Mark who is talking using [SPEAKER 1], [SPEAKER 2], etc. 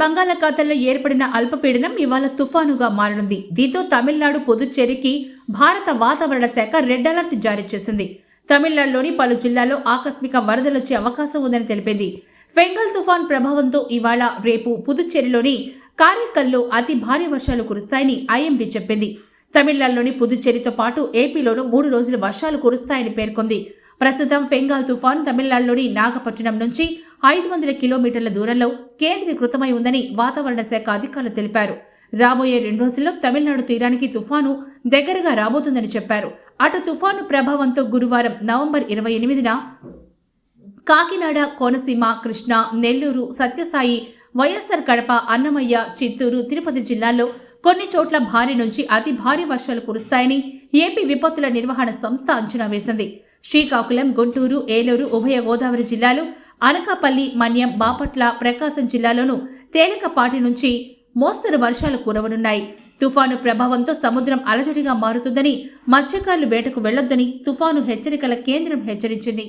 [SPEAKER 1] బంగాళాఖాతంలో ఏర్పడిన అల్పపీడనం ఇవాళ తుఫానుగా మారనుంది. దీంతో తమిళనాడు పుదుచ్చేరికి భారత వాతావరణ శాఖ రెడ్ అలర్ట్ జారీ చేసింది. తమిళనాడులోని పలు జిల్లాల్లో ఆకస్మిక వరదలొచ్చే అవకాశం ఉందని తెలిపింది. ఫెంగల్ తుఫాన్ ప్రభావంతో ఇవాళ రేపు పుదుచ్చేరిలోని కారైకల్లో అతి భారీ వర్షాలు కురుస్తాయని ఐఎండీ చెప్పింది. తమిళనాడులోని పుదుచ్చేరితో పాటు ఏపీలోనూ మూడు రోజులు వర్షాలు కురుస్తాయని పేర్కొంది. ప్రస్తుతం ఫెంగాల్ తుఫాన్ తమిళనాడులోని నాగపట్టణం నుంచి ఐదు వందల కిలోమీటర్ల దూరంలో కేంద్రీకృతమై ఉందని వాతావరణ శాఖ అధికారులు తెలిపారు. రాబోయే రెండు రోజుల్లో తమిళనాడు తీరానికి తుఫాను దగ్గరగా రాబోతుందని చెప్పారు. అటు తుఫాను ప్రభావంతో గురువారం నవంబర్ ఇరవై ఎనిమిదిన కాకినాడ కోనసీమ కృష్ణా నెల్లూరు సత్యసాయి వైఎస్ఆర్ కడప అన్నమయ్య చిత్తూరు తిరుపతి జిల్లాల్లో కొన్ని చోట్ల భారీ నుంచి అతి భారీ వర్షాలు కురుస్తాయని ఏపీ విపత్తుల నిర్వహణ సంస్థ అంచనా వేసింది. శ్రీకాకుళం గుంటూరు ఏలూరు ఉభయ గోదావరి జిల్లాలు అనకాపల్లి మన్యం బాపట్ల ప్రకాశం జిల్లాలోనూ తేలికపాటి నుంచి మోస్తరు వర్షాలు కురవనున్నాయి. తుఫాను ప్రభావంతో సముద్రం అలజడిగా మారుతుందని మత్స్యకారులు వేటకు వెళ్ళొద్దని తుఫాను హెచ్చరికల కేంద్రం హెచ్చరించింది.